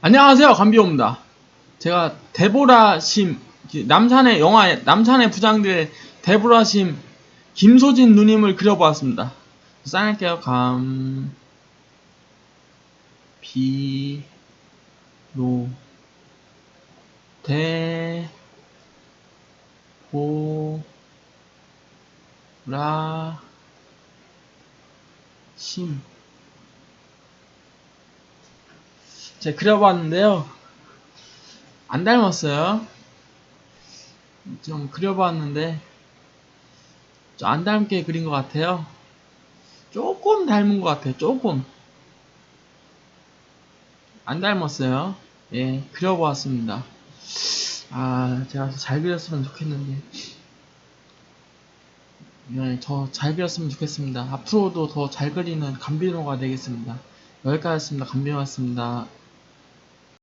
안녕하세요 감비호입니다. 제가 데보라심 남산의 영화 남산의 부장들 데보라심 김소진 누님을 그려보았습니다. 사인할게요 감. 비노대보라 심 제가 그려봤는데요. 안 닮았어요. 좀 그려봤는데, 좀 안 닮게 그린 것 같아요. 조금 닮은 것 같아요. 조금. 안 닮았어요. 예, 그려보았습니다. 아, 제가 더잘 그렸으면 좋겠는데. 네, 더잘 그렸으면 좋겠습니다. 앞으로도 더 잘 그리는 감비노가 되겠습니다. 여기까지였습니다. 감비노였습니다.